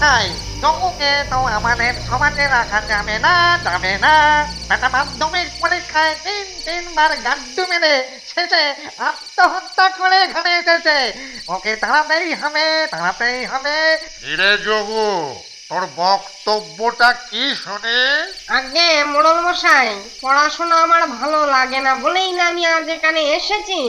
Hi. মশাই তো আমাদের সমাজে রাখা যাবে না যাবে না একটা মাধ্যমিক পরীক্ষায় তিন তিনবার গাড্ডু মেরে শেষে আত্মহত্যা করে ঘরে এসেছে ওকে তাড়াতেই হবে তাড়াতেই হবে হিরে যোগু তোর বক্তব্যটা কি শুনে আগে মোড়ল মশাই পড়াশোনা আমার ভালো লাগে না বলেই না আমি আজ এখানে এসেছি।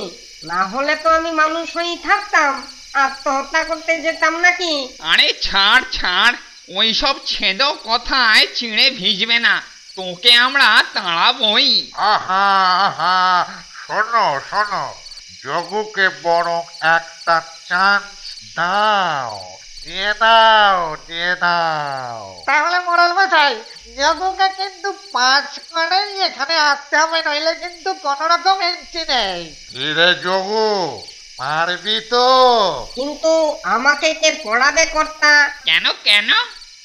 না হলে তো আমি মানুষ হয়েই থাকতাম। আত্মহত্যা করতে যেতাম নাকি? আরে ছাড় ছাড়। ওইসব ছেদ কথায় চিড়ে ভিজবে না। তোকে আমরা তাড়াবই। আহা আহা শোনো শোনো। যোগুকে বরং একটা চান্স দাও দিয়ে দাও দিয়ে দাও। তাহলে মোড়ল মশাই জগুকে কিন্তু পাঁচ করেই এখানে আসতে হবে নইলে কিন্তু কোনো রকম এন্ট্রি নেই। হিরে যোগু পারবি তো? কিন্তু আমাকে কে পড়াবে কর্তা? কেন কেন?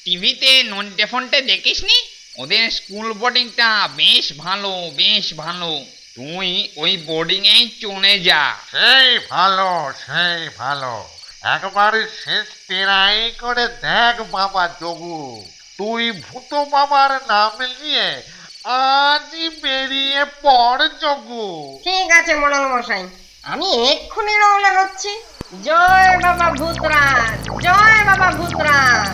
টিভিতে নন্টে ফন্টে দেখিসনি? ওদের স্কুল বোর্ডিংটা বেশ ভালো বেশ ভালো। তুই ওই বোর্ডিংয়েই চলে যা। সেই ভালো সেই ভালো। একবার শেষ তেরাই করে দেখ বাবা যোগু তুই ভূত বাবার নাম নিয়ে আজই বেরিয়ে পড় যোগু ঠিক আছে মোড়ল মশাই। আমি এক্ষুনি রওনা হচ্ছি। জয় বাবা ভূতরাজ জয় বাবা ভূতরাজ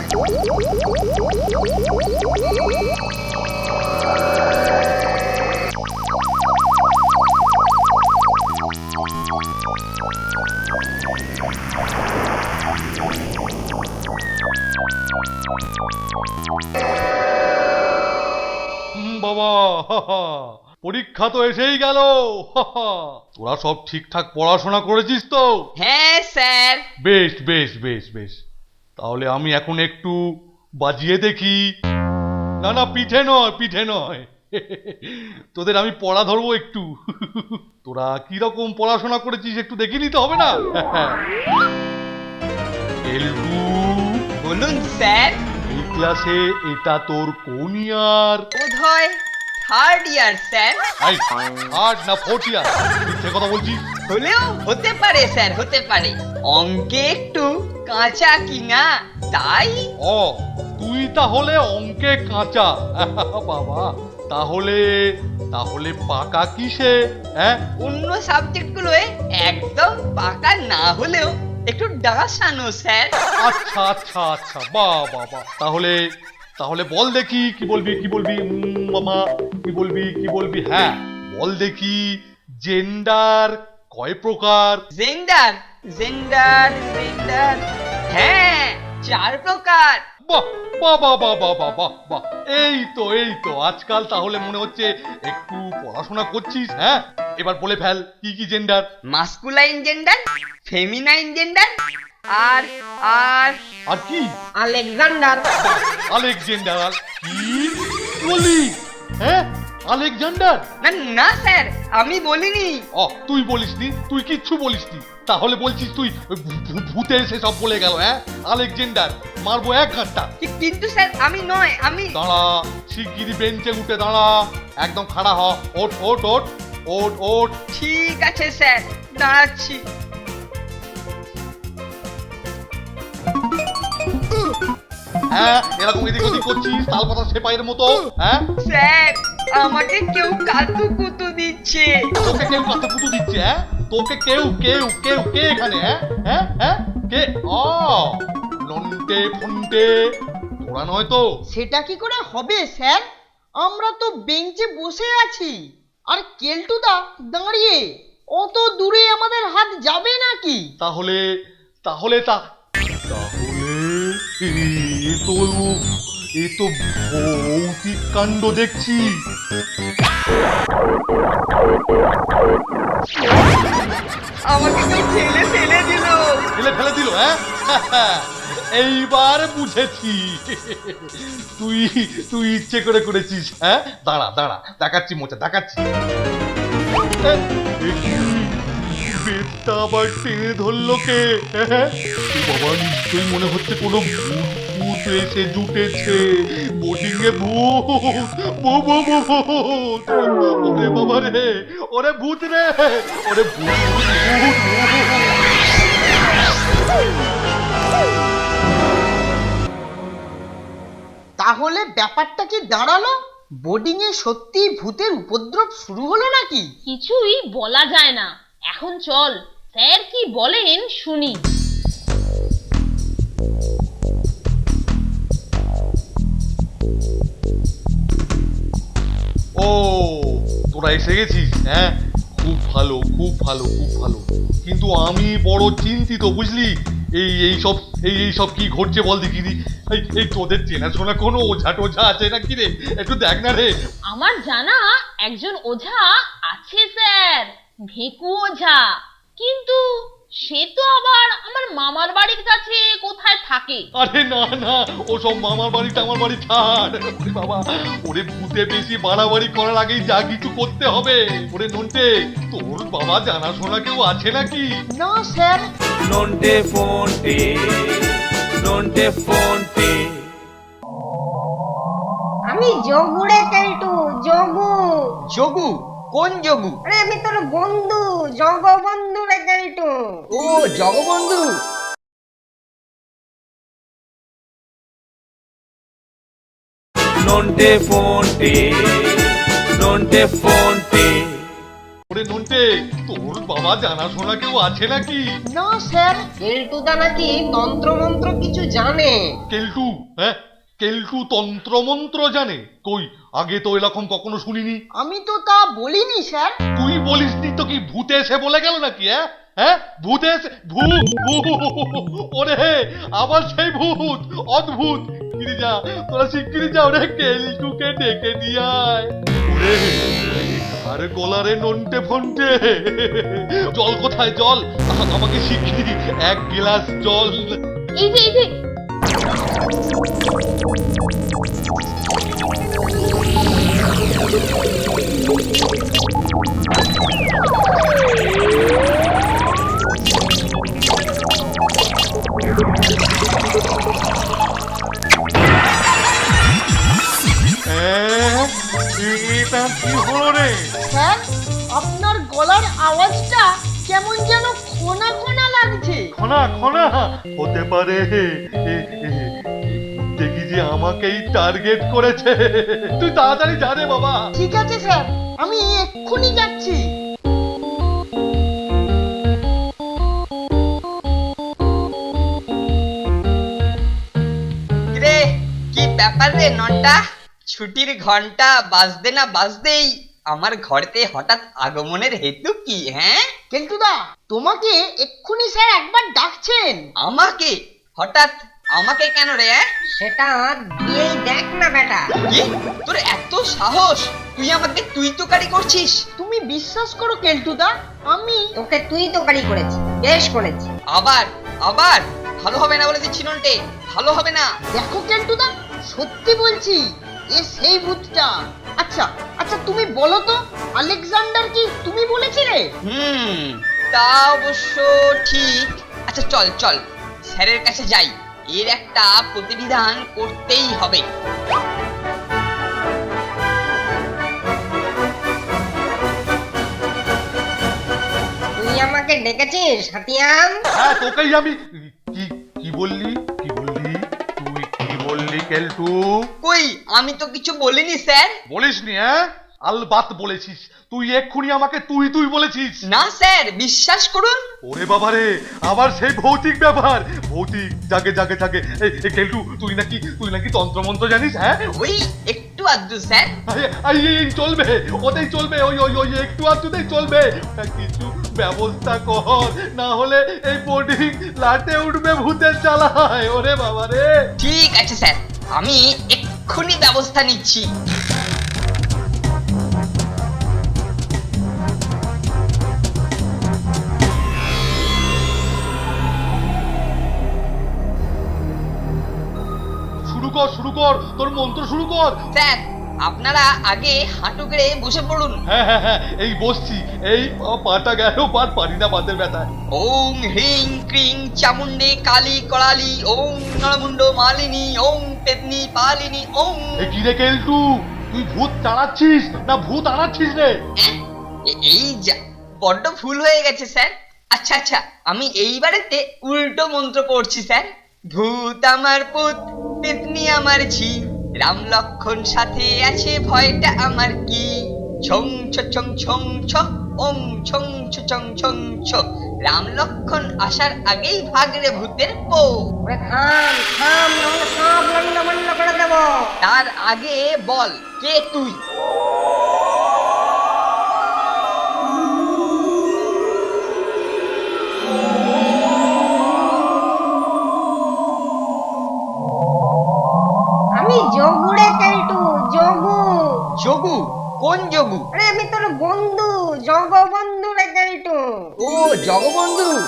হুম, বাবা হা, হা। পরীক্ষা তো এসেই গেল। হা, হা। তোরা সব ঠিকঠাক পড়াশোনা করেছিস তো? হ্যাঁ স্যার। বেশ বেশ বেশ বেশ। তাহলে আমি এখন একটু বাজিয়ে দেখি। না না পিঠে নয় পিঠে নয়। তোদের আমি পড়া ধরবো একটু। তোরা কীরকম পড়াশোনা করেছিস একটু দেখে নিতে হবে না? বলুন। স্যার। এই ক্লাসে এটা তোর কোন ইয়ার? বোধ হয় থার্ড ইয়ার স্যার আই আট না ফোর্থ ইয়ার মিথ্যে কথা বলছিস? হলেও হতে পারে স্যার হতে পারে। অঙ্কে একটু কাঁচা কিনা তাই? ও তুই তাহলে অঙ্কে কাঁচা। বাবা তাহলে তাহলে পাকা কিসে হ্যাঁ? অন্য সাবজেক্টগুলোয় একদম পাকা না হলেও একটু ডাসানো স্যার আচ্ছা আচ্ছা আচ্ছা বা বাবা তাহলে তাহলে বল দেখি কি বলবি কি বলবি? মামা কি বলবি কি বলবি? হ্যাঁ বল দেখি জেন্ডার কয় প্রকার? জেন্ডার জেন্ডার জেন্ডার হ্যাঁ চার প্রকার। বাহ বাহ বাহ বাহ বাহ বাহ বাহ বাহ। এই তো এই তো আজকাল তাহলে মনে হচ্ছে একটু পড়াশোনা করছিস হ্যাঁ? এবার বলে ফেল কি কি gender? Masculine gender feminine gender আর আর। আর কি? আলেকজান্ডার। আলেকজান্ডার? কি বলি? হ্যাঁ? আলেকজান্ডার? না না স্যার আমি বলিনি। ও তুই বলিসনি? তুই কিচ্ছু বলিসনি? তাহলে বলছিস তুই ভূতে এসে সব বলে গেল হ্যাঁ? আলেকজান্ডার মারবো এক ঘণ্টা কিন্তু স্যার আমি নয় আমি দাঁড়া শিগগিরি বেঞ্চে উঠে দাঁড়া। একদম খাড়া হ। ওট ওট ওট ওট ওট ঠিক আছে স্যার দাঁড়াচ্ছি। হ্যাঁ এরকম এদিক ওদিক করছিস তাল পাতা সেপাইয়ের মতো হ্যাঁ? স্যার আমাকে কেউ কাতু কুতু দিচ্ছে। তোকে কেউ কাছে পুতু দিচ্ছে হ্যাঁ? তোকে কেউ কেউ কেউ কে এখানে হ্যাঁ? হ্যাঁ হ্যাঁ? কে? ও নন্টে ফন্টে। তোরা নয় তো। সেটা কি করে হবে স্যার? আমরা তো বেঞ্চে বসে আছি। আর কেলটুদা দাঁড়িয়ে অত দূরে আমাদের হাত যাবে নাকি? তাহলে তাহলে তা এ তো এ তো ভৌতিক কাণ্ড দেখছি। আমাকে কেউ ঠেলে ফেলে দিল। ফেলে ফেলে দিল হ্যাঁ? এইবার বুঝেছি। তুই তুই ইচ্ছে করে করেছিস হ্যাঁ? দাঁড়া দাঁড়া দেখাচ্ছি মোচা দেখাচ্ছি। হাতটা আবার টেনে ধরলো কে? হ্যাঁ? বাবা নিশ্চয়ই মনে হচ্ছে কোনো ভূত এসে জুটেছে। বোটিং এ ভূত ভূত ওরে বাবা রে ওরে ভূত রে ওরে ভূত ভূত তাহলে ব্যাপারটা কি দাঁড়াল? বোর্ডিং এ সত্যি ভূতের উপদ্রব শুরু হলো নাকি? কিছুই বলা যায় না। এখন চল। স্যার কি বলেন শুনি। ও তোরা এসে গেছিস হ্যাঁ? খুব ভালো খুব ভালো খুব ভালো। কিন্তু আমি বড় চিন্তিত বুঝলি? এই এই সব এই এই সব কি ঘটছে বল দেখিনি এই এই তোদের চেনাশোনা কোনো ওঝা টোঝা আছে নাকি রে? একটু দেখ না রে। আমার জানা একজন ওঝা আছে স্যার। ভেকু ওঝা। কিন্তু সে তো আবার আমার মামার বাড়ির কাছে কোথায় থাকে? আরে না না ও সব মামার বাড়িতে আমার বাড়ি ছাড়। ওরে বাবা ওরে ভূতে বেশি বাড়াবাড়ি করার আগেই যা কিছু করতে হবে। ওরে নন্টে তোর বাবা জানাশোনা কেউ আছে নাকি? না sir. Nonte fonte, nonte fonte. আমি রে কেলটু যোগু। যোগু? কোন যোগু? আরে আমি তোর বন্ধু জগ রে ও Jagabandhu. Nonte fonte, nonte fonte. ওরে নন্টে তোর বাবা জানাশোনা কেউ আছে নাকি? না স্যার কেলটুদা নাকি তন্ত্রমন্ত্র কিছু জানে। কেলটু হ্যাঁ কেলটু তন্ত্রমন্ত্র জানে। কই আগে তো এরকম কখনো শুনিনি। আমি তো তা বলিনি স্যার। তুই বলিসনি তো কি ভূতে এসে বলে গেল নাকি হ্যাঁ? হ্যাঁ ভূতে এসে ভূ ভূ ওরে আবার সেই ভূত, অদ্ভুত। শিগগিরি যা তোরা শিগগিরি যা ওরে কেলটুকে ডেকে ওরে আরে গলারে নন্টে ফন্টে। জল কোথায়, জল? আমাকে শিগগিরি এক গ্লাস জল। এই যে এই যে? কি হলো রে? স্যার আপনার গলার আওয়াজটা কেমন যেন খোনা খোনা লাগছে। খনা খনা? হতে পারে দেখি যে আমাকেই টার্গেট করেছে। তুই তাড়াতাড়ি যা রে বাবা। ঠিক আছে স্যার আমি এক্ষুনি যাচ্ছি। রে কি ব্যাপার রে নন্টা ছুটির ঘণ্টা বাজতে না বাজতেই? আমার ঘরেতে হঠাৎ আগমনের হেতু কি হ্যাঁ? কেলটুদা তোমাকে এক্ষুনি স্যার একবার ডাকছেন। আমাকে? হঠাৎ আমাকে কেন রে? সেটা দিয়েই দেখ না বেটা। কি? তোর এত সাহস? তুই আমাকে তুই তো কারি করছিস? তুমি বিশ্বাস করো কেলটুদা আমি তোকে তুই তো কারি করেছি বেশ করেছি। আবার আবার? ভালো হবে না বলে দিচ্ছি নন্টে ভালো হবে না। দেখো কেলটুদা সত্যি বলছি এ সেই ভূতটা। আচ্ছা আচ্ছা তুমি বলো তো আলেকজান্ডার কি তুমি বলেছিলে? হুম তা অবশ্য ঠিক। আচ্ছা চল চল স্যারের কাছে যাই। এর একটা প্রতিবিধান করতেই হবে। তুই আমাকে ডেকেছিস হাতিয়াম? হ্যাঁ তোকেই আমি কি কি বললি? কেলটু কই? আমি তো কিছু বলিনি স্যার। বলিসনি হ্যাঁ? আলবাত বলেছিস। তুই এক্ষুনি আমাকে তুই তুই বলেছিস। না স্যার বিশ্বাস করুন। ওরে বাবারে আবার সেই ভৌতিক ব্যাপার ভৌতিক জাগে জাগে জাগে। এই কেলটু তুই নাকি তুই নাকি তন্ত্রমন্ত্র জানিস হ্যাঁ? ওই একটু আধটু স্যার। আই, এই, চলবে ওতেই চলবে ওই ওই ওই একটু আধটুতেই চলবে। কিছু ব্যবস্থা কর না হলে এই বোর্ডিং লাটে উঠবে ভূতের জ্বালায় ওরে বাবা রে ঠিক আছে স্যার। আমি এক্ষুনি ব্যবস্থা নিচ্ছি। শুরু কর শুরু কর তোর মন্ত্র শুরু কর। স্যার আপনারা আগে হাঁটু গেড়ে বসে পড়ুন। হ্যাঁ হ্যাঁ হ্যাঁ এই বসছি। এই পাটা গেল পার পারি না বাতের ব্যথায়। ওং হ্রিং ক্রিং চামুন্ডে কালী কড়ালি ওং নরমুন্ড মালিনী ওং পেতনি পালিনী ওং এ কি রে কেলটু? তুই ভূত তাড়াচ্ছিস না ভূত আনাচ্ছিস রে? এই যা বড্ড ভুল হয়ে গেছে স্যার। আচ্ছা আচ্ছা আমি এইবারেতে উল্টো মন্ত্র পড়ছি স্যার। ভূত আমার পুত পেতনি আমার ঝি। রাম লক্ষণ সাথে আছে ভয়টা আমার কি? ছং ছ ছং ছং ছ ওং ছং ছ ছং ছং ছ। রাম লক্ষণ আসার আগেই ভাগরে ভূতের পো থাম থাম সব লন্ড করে দেব। তার আগে বল কে তুই? আমি যোগু রে কেলটু যোগু। যোগু? কোন যোগু? আরে আমি তোর বন্ধু জগ বন্ধু রে কেলটু ও জগবন্ধু?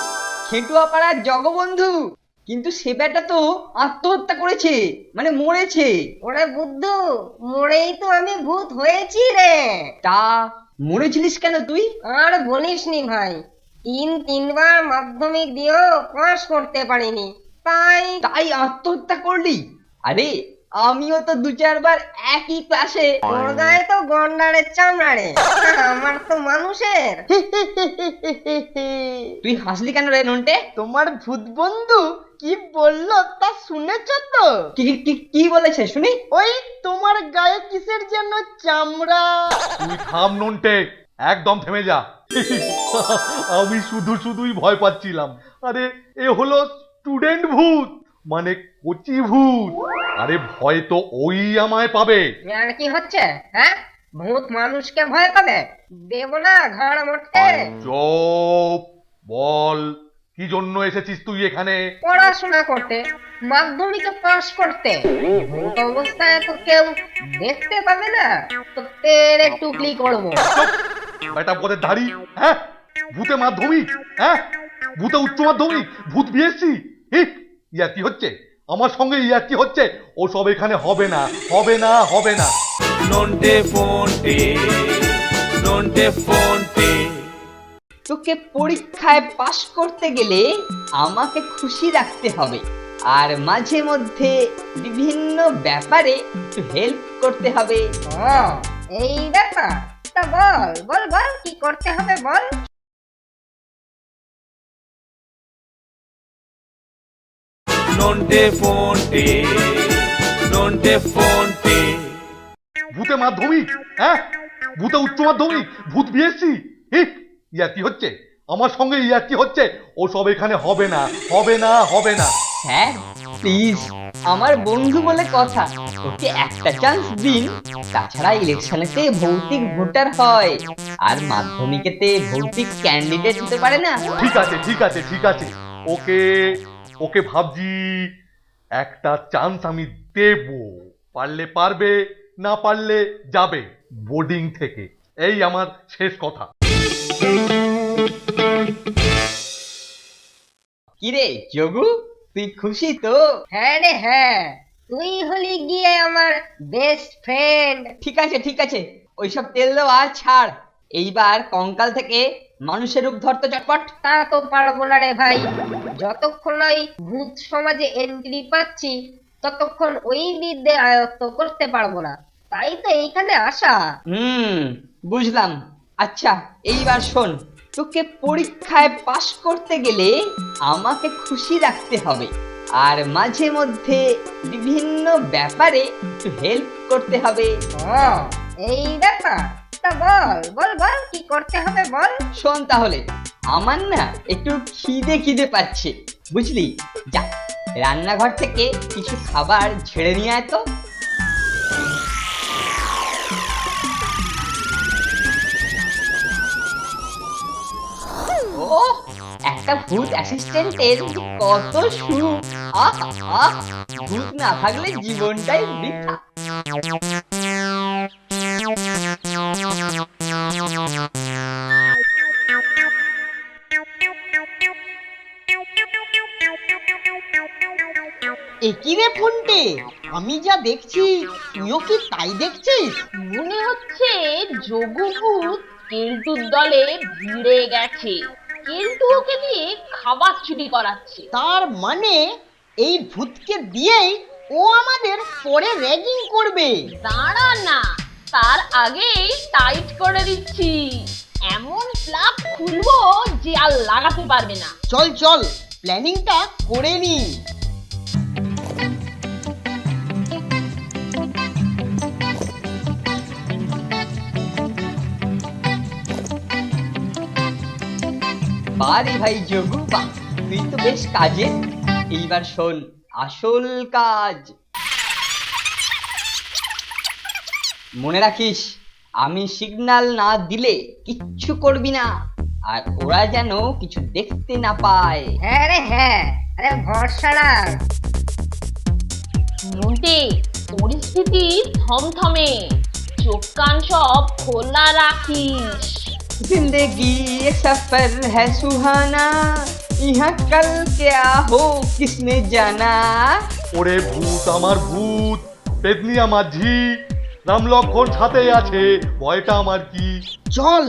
খেটুয়া পাড়ার জগবন্ধু? কিন্তু সে বেটা তো আত্মহত্যা করেছে মানে মরেছে। ওরে বুদ্ধু মরেই তো আমি ভূত হয়েছি রে। তা মরেছিলিস কেন তুই? আর বলিস নি ভাই তিন তিনবার মাধ্যমিক দিয়েও পাস করতে পারিনি। তাই তাই আত্মহত্যা করলি? আরে আমিও তো দু চারবার একই ক্লাসে গায়ে তো গন্ডারের চামড়া রে আমার তো মানুষের। তুই হাসলি কেন রে নন্টে? তোমার ভূত বন্ধু কি বলল তা শুনেছ তো? কি কি- কি কি বলেছে শুনি? ওই তোমার গায়ে কিসের জন্য চামড়া? তুই থাম নন্টে একদম থেমে যা। আমি শুধু শুধুই ভয় পাচ্ছিলাম। আরে এ হলো স্টুডেন্ট ভূত মানে কচি ভূত। আরে ভয় তো ওই আমায় পাবে। আর কি হচ্ছে হ্যাঁ? ভূত মানুষকে ভয় পাবে? দেব না ঘাড় মোটকে চুপ বল কি জন্য এসেছিস তুই এখানে? পড়াশোনা করতে মাধ্যমিকে পাস করতে। ভূত অবস্থায় তো কেউ দেখতে পাবে না তো তেরে টুকলি করব। এটা পরে ধাড়ি হ্যাঁ? ভূতে মাধ্যমিক হ্যাঁ? ভূতে উচ্চ মাধ্যমিক ভূত বিএসসি ইয়া কি হচ্ছে? আমার সঙ্গে ইয়া কি হচ্ছে? ও সব এখানে হবে না হবে না হবে না। নন্টে ফোনটে নন্টে ফোনটে তোকে পরীক্ষায় পাশ করতে গেলে আমাকে খুশি রাখতে হবে। আর মাঝে মধ্যে বিভিন্ন ব্যাপারে একটু হেল্প করতে হবে। এই ব্যাপার। তা বল বল বল কি করতে হবে বল? নন্টে ফোনটে নন্টে ফোনটে। ভূতে মাধ্যমিক হ্যাঁ? ভূতে উচ্চ মাধ্যমিক ভূত বিএসসি ইয়া হচ্ছে? আমার সঙ্গে ইয়াকি হচ্ছে? ও সব এখানে হবে না হবে না হবে না। স্যার প্লিজ আমার বন্ধু বলে কথা। ওকে একটা চান্স দিন। তাছাড়া ইলেকশনেতে ভৌতিক ভোটার হয়। আর মাধ্যমিকেতে ভৌতিক ক্যান্ডিডেট হতে পারে না। ঠিক আছে ঠিক আছে ঠিক আছে। ওকে ওকে ভাবছি একটা চান্স আমি দেব। পারলে পারবে না পারলে যাবে বোর্ডিং থেকে। এই আমার শেষ কথা। কিরে যোগু? তুই খুশি তো? হ্যাঁ রে হ্যাঁ। তুই হলি গিয়ে আমার বেস্ট ফ্রেন্ড ঠিক আছে ঠিক আছে। ওইসব তেল দেওয়া ছাড়। এইবার কঙ্কাল থেকে মানুষের রূপ ধরতে চটপট তা তো পারব না রে ভাই। যতক্ষণ ওই ভূত সমাজে এন্ট্রি পাচ্ছি ততক্ষণ ওই বিদ্যে আয়ত্ত করতে পারব না। তাই তো এইখানে আসা। হুম বুঝলাম। আচ্ছা এইবার শোন তোকে পরীক্ষায় পাশ করতে গেলে আমাকে খুশি রাখতে হবে। আর মাঝে মধ্যে বিভিন্ন ব্যাপারে একটু হেল্প করতে হবে। এই ব্যাপার? তা বল বল বল, কি করতে হবে বল। শোন তাহলে, আমার না একটু খিদে খিদে পাচ্ছে, বুঝলি? যা, রান্নাঘর থেকে কিছু খাবার ঝেড়ে নিয়ে আয় তো। একটা ভূত অ্যাসিস্ট্যান্টের কত সুখ। আহ আহ, ভূত না থাকলে জীবনটাই বৃথা। একই রে ফোনটে? আমি যা দেখছি তুইও কি তাই দেখছিস? মনে হচ্ছে যোগভূত কেলটুর দলে ভিড়ে গেছে। কেলটু ওকে দিয়ে খাবার চুরি করাচ্ছে। তার মানে এই ভূতকে দিয়েই ও আমাদের পরে র্যাগিং করবে। দাঁড়া না তার আগেই টাইট করে দিচ্ছি। এমন প্লাগ খুলবো যে আর লাগাতে পারবে না। চল চল প্ল্যানিংটা করে নি। বারে ভাই যোগু বা তুই তো বেশ কাজে এইবার শোন আসল কাজ। মনে রাখিস আমি সিগন্যাল না দিলে কিচ্ছু করবি না আর ওরা যেন কিছু দেখতে না পায়। হ্যাঁ রে হ্যাঁ আরে ভরসা রাখ। পরিস্থিতি থমথমে চোখ কান সব খোলা রাখিস। जिंदगी ये सफर है सुहाना यहाँ कल क्या हो किसने जाना ওরে ভূত আমার ভূত পেতনি আমার ঝি রাম লক্ষণ সাথে আছে ভয়টা আমার কি চল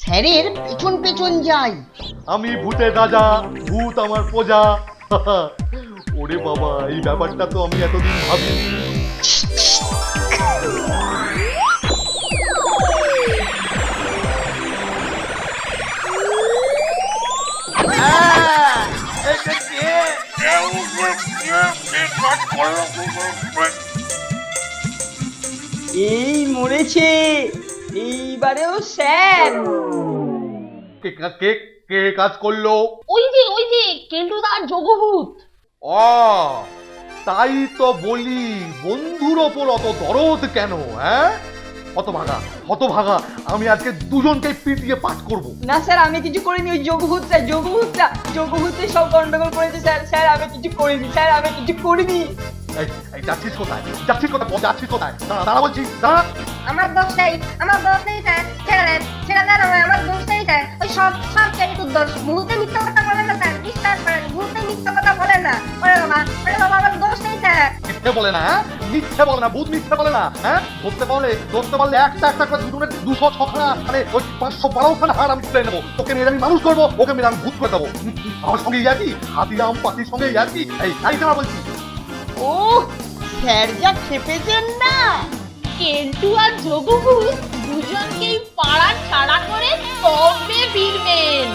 স্যারের পেছন পেছন যাই আমি ভূতের রাজা ভূত আমার প্রজা ওরে বাবা এই ব্যাপারটা তো আমি এতদিন ভাবিনি এই মরেছে এইবারেও স্যার। কে কে কে কাজ করল? ওই যে ওই যে কেলটুদার যোগভূত। অ তাই তো বলি বন্ধুর ওপর অত দরদ কেন হ্যাঁ? হতভাগা হতভাগা আমি আজকে দুজনকে পিটিয়ে পাঠ করব। না স্যার আমি কিছু করিনি ওই যোগভূতটা যোগভূতটা যোগভূতে সব গন্ডগোল করেছে স্যার স্যার আমি কিছু করিনি স্যার আমি কিছু করিনি। এই যাচ্ছিস কোথায়? যাচ্ছিস কোথায় যাচ্ছিস কোথায়? দাঁড়া দাঁড়া বলছি দাঁড়া। আমার দোষ নেই আমার দোষ নেই স্যার ছেড়ে দেন ছেড়ে দেন আমার দোষ নেই স্যার। ওই সব সব কেলটুর দোষ ভূতে মিথ্যা কথা বলে না স্যার বিশ্বাস করেন ভূতে মিথ্যা কথা বলে না। মিথ্যে বলে না হ্যাঁ? মিথ্যে বলে না ভূত মিথ্যে বলে না হ্যাঁ? ধরতে পারলে ধরতে পারলে একটা একটা করে দুজনের দুশো ছখানা মানে ওই পাঁচশো বারোখানা হার আমি তুলে নেব। তোকে মেরে আমি মানুষ করব, ওকে মেরে আমি ভূত করে দেবো। আমার সঙ্গে ইয়াকি হাতিরাম পাতির সঙ্গে ইয়াকি এই এই না বলছি। ও স্যার যা খেপেছেন না। কেলটু আর যোগভূত দুজনকেই পাড়া ছাড়া করে তবে ফিরবেন?